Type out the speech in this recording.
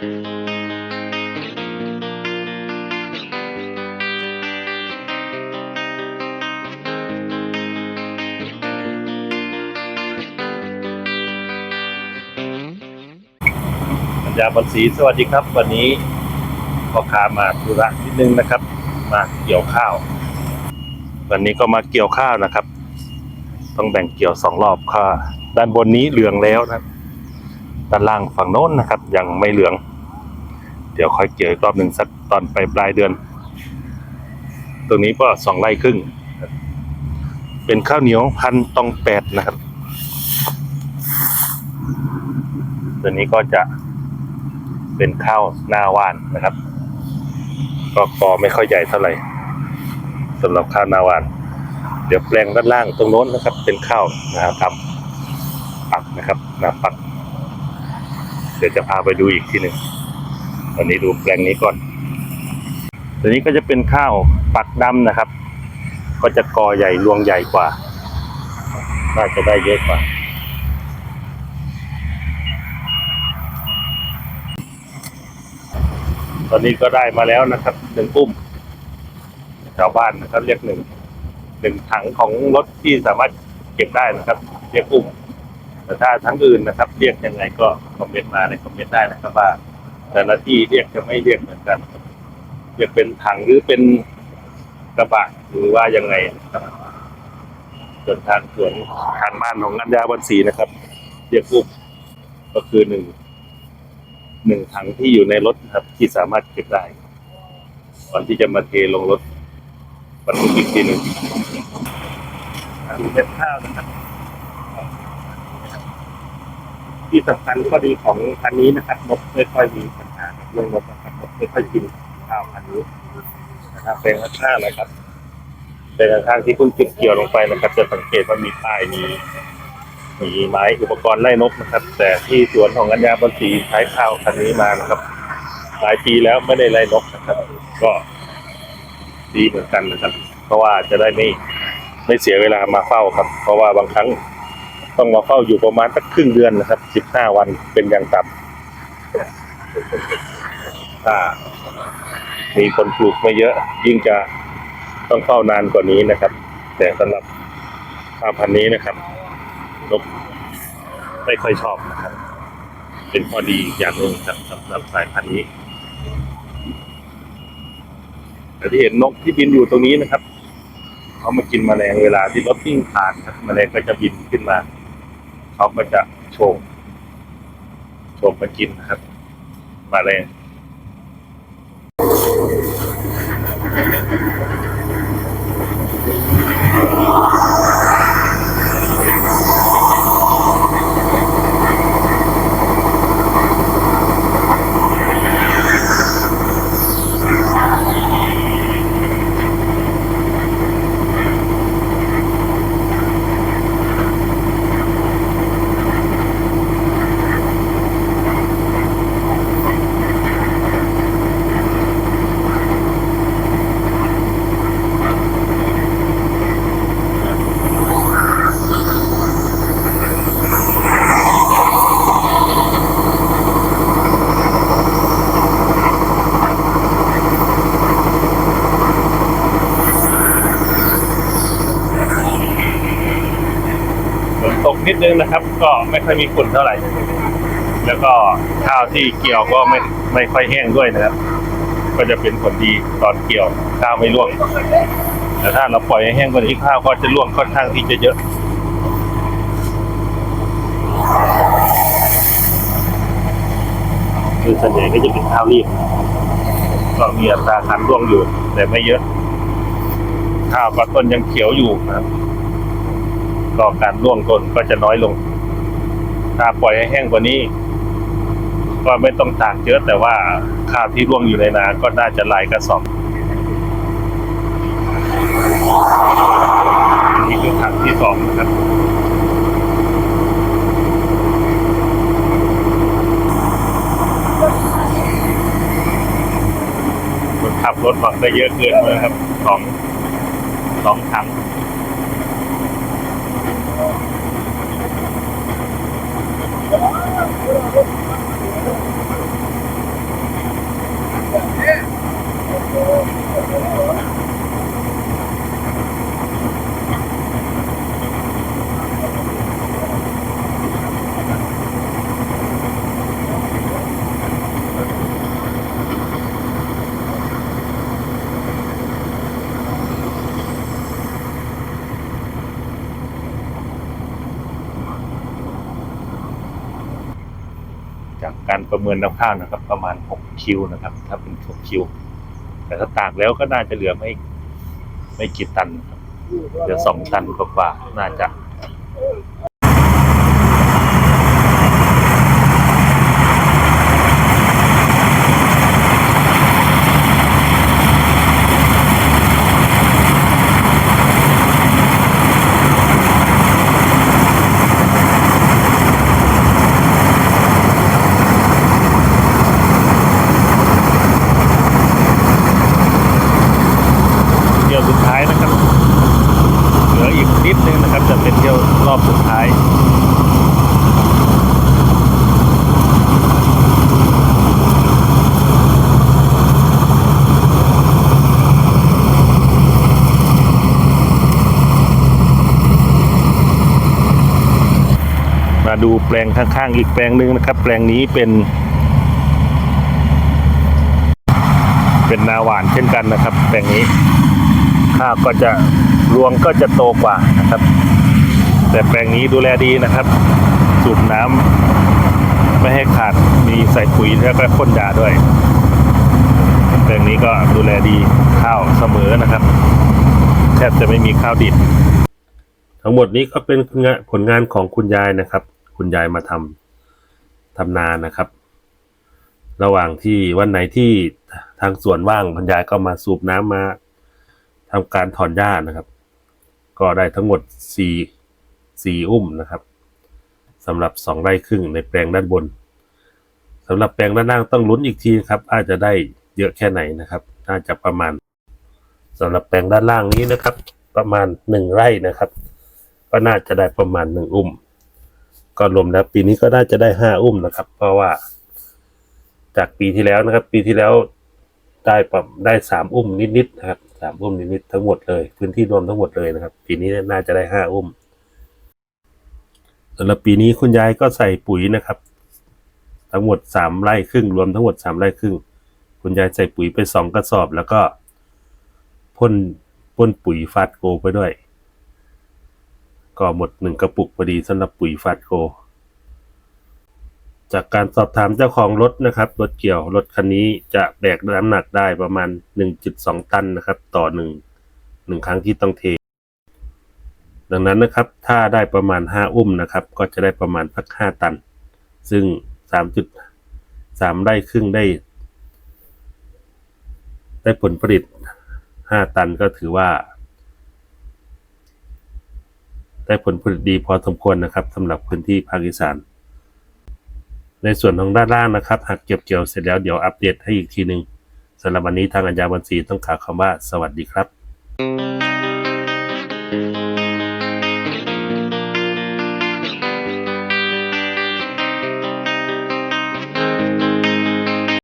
ปัญญาบอลศรีสวัสดีครับ วันนี้พ่อค้ามาธุระนิดนึงนะครับ มาเกี่ยวข้าว วันนี้ก็มาเกี่ยวข้าวนะครับ ต้องแบ่งเกี่ยวสองรอบค่ะด้านบนนี้เหลืองแล้วนะด้านล่างฝั่งโน้นนะครับ ยังไม่เหลือง เดี๋ยวค่อยเกี่ยวอีกรอบหนึ่งสักตอนไปปลายเดือน ตรงนี้ก็สองไร่ครึ่ง เป็นข้าวเหนียวพันตองแปดนะครับ ตัวนี้ก็จะเป็นข้าวหน้าว่านนะครับ ก็กอไม่ค่อยใหญ่เท่าไหร่สำหรับข้าวหน้าว่าน เดี๋ยวแปลงด้านล่างตรงโน้นนะครับ เป็นข้าวนะครับปักนะครับนาปัก เดี๋ยวจะพาไปดูอีกทีหนึ่ง วันนี้ดูแปลงนี้ก่อนตัวนี้ก็จะเป็นข้าวปักดำนะครับ ก็จะกอใหญ่รวงใหญ่กว่าน่าจะได้เยอะกว่า ตอนนี้ก็ได้มาแล้วนะครับหนึ่งอุ้มชาวบ้านนะครับเรียกหนึ่งหนึ่งถังของรถที่สามารถเก็บได้นะครับ เรียกอุ้มแต่ถ้าทั้งอื่นนะครับ เรียกยังไงก็คอมเมนต์มาในคอมเมนต์ได้นะครับว่า แต่ละที่เรียกจะไม่เรียกเหมือนกันเรียกเป็นถังหรือเป็นกระบะหรือว่ายังไงครับส่วนทางสวนทางบ้านของกัญญาบันสีนะครับ เรียกอุ้มก็คือหนึ่งหนึ่งถังที่อยู่ในรถครับ ที่สามารถเก็บได้ก่อนที่จะมาเทลงรถบรรทุกอีกทีหนึ่งเม็ดข้าวนะครับ ที่สำคัญข้อดีของพันนี้นะครับนกไม่ค่อยมีปัญหาเรื่องนกนะครับนกไม่ค่อยกินข้าวพันนี้นะครับเป็นข้างๆนะครับเป็นข้างที่คุณจุดเกี่ยวลงไปนะครับ จะสังเกตว่ามีป้ายมีมีไม้อุปกรณ์ไล่นกนะครับ แต่ที่สวนของกัญญาบนสีใช้ข้าวคันนี้มานะครับ หลายปีแล้วไม่ได้ไล่นกนะครับ ก็ดีเหมือนกันนะครับ เพราะว่าจะได้ไม่ไม่เสียเวลามาเฝ้าครับ เพราะว่าบางครั้ง ต้องมาเฝ้าอยู่ประมาณสักครึ่งเดือนนะครับสิบห้าวันเป็นอย่างต่ำถ้ามีคนปลูกไม่เยอะยิ่งจะต้องเฝ้านานกว่านี้นะครับ แต่สำหรับข้าวพันธุ์นี้นะครับนกไม่ค่อยชอบนะครับ เป็นข้อดีอย่างหนึ่งครับสำหรับสายพันธุ์นี้แต่ที่เห็นนกที่บินอยู่ตรงนี้นะครับเขามากินแมลงเวลาที่รถวิ่งผ่านครับแมลงก็จะบินขึ้นมา เขาก็จะโฉบโฉบมากินนะครับ มาเลย นิดนึงนะครับ ก็ไม่ค่อยมีฝุ่นเท่าไหร่ แล้วก็ข้าวที่เกี่ยวก็ไม่ไม่ค่อยแห้งด้วยนะครับ ก็จะเป็นผลดีตอนเกี่ยวข้าวไม่ร่วงแต่ถ้าเราปล่อยให้แห้งกว่านี้ข้าวก็จะร่วงค่อนข้างที่จะเยอะคือส่วนใหญ่ก็จะเป็นข้าวรีบก็มีอัตราการร่วงอยู่ แต่ไม่เยอะ ข้าวก็ต้นยังเขียวอยู่นะครับ ก็การร่วงต้นก็จะน้อยลง ถ้าปล่อยให้แห้งกว่านี้ ก็ไม่ต้องตากเยอะแต่ว่าข้าวที่ร่วงอยู่ในนาก็น่าจะหลายกระสอบนี่คือถังที่สองนะครับขับรถบักได้เยอะเกินเลยครับสองสองถัง จากการประเมินน้ำข้าวนะครับ ประมาณหกคิวนะครับ ถ้าเป็นหกคิว แต่ถ้าตากแล้วก็น่าจะเหลือไม่ไม่กี่ตันครับเหลือสองตันกว่าๆน่าจะ เที่ยวสุดท้ายนะครับ เหลืออีกนิดนึงนะครับ จะเป็นเที่ยวรอบสุดท้าย มา ดูแปลงข้างๆอีกแปลงหนึ่งนะครับ แปลงนี้เป็น เป็นนาหวานเช่นกันนะครับ แปลงนี้ข้าวก็จะรวงก็จะโตกว่านะครับ แต่แปลงนี้ดูแลดีนะครับ สูบน้ำไม่ให้ขาดมีใส่ปุ๋ยแล้วก็พ่นยาด้วย แปลงนี้ก็ดูแลดีข้าวเสมอนะครับ แทบจะไม่มีข้าวดิบทั้งหมดนี้ก็เป็นผลงานของคุณยายนะครับ คุณยายมาทำทำนานะครับ ระหว่างที่วันไหนที่ทางสวนว่างคุณยายก็มาสูบน้ำมาทำการถอนหญ้านะครับ ก็ได้ทั้งหมดสี่สี่อุ้มนะครับสำหรับสองไร่ครึ่งในแปลงด้านบนสำหรับแปลงด้านล่างต้องลุ้นอีกทีครับ อาจจะได้เยอะแค่ไหนนะครับน่าจะประมาณสำหรับแปลงด้านล่างนี้นะครับ ประมาณหนึ่งไร่นะครับ ก็น่าจะได้ประมาณหนึ่งอุ้ม ก็รวมแล้วปีนี้ก็น่าจะได้ห้าอุ้มนะครับ เพราะว่า จากปีที่แล้วนะครับ ปีที่แล้วได้ปับได้สามอุ้มนิดๆนะครับสามอุ้มนิดๆทั้งหมดเลย พื้นที่รวมทั้งหมดเลยนะครับ ปีนี้น่าจะได้ห้าอุ้มสำหรับปีนี้คุณยายก็ใส่ปุ๋ยนะครับ ทั้งหมดสามไร่ครึ่งรวมทั้งหมดสามไร่ครึ่ง คุณยายใส่ปุ๋ยไปสองกระสอบแล้วก็พ่นพ่นปุ๋ยฟาดโกไปด้วย ก็หมดหนึ่งกระปุกพอดีสำหรับปุ๋ยฟาดโก จากการสอบถามเจ้าของรถนะครับ รถเกี่ยวรถคันนี้จะแบกน้ำหนักได้ประมาณ 1.2 ตันนะครับ ต่อหนึ่งหนึ่งครั้งที่ต้องเท ดังนั้นนะครับ ถ้าได้ประมาณ 5 อุ้มนะครับ ก็จะได้ประมาณสัก 5 ตัน ซึ่ง 3.3 ไร่ครึ่งได้ ได้ผลผลิต 5 ตันก็ถือว่า ได้ผลผลิตดีพอสมควรนะครับสำหรับพื้นที่ภาคอีสาน ในส่วนของด้านล่างนะครับ หากเก็บเกี่ยวเสร็จแล้วเดี๋ยวอัปเดตให้อีกทีหนึ่งสำหรับวันนี้ทางอัญญาบัญชีต้องกล่าวคำว่าสวัสดีครับ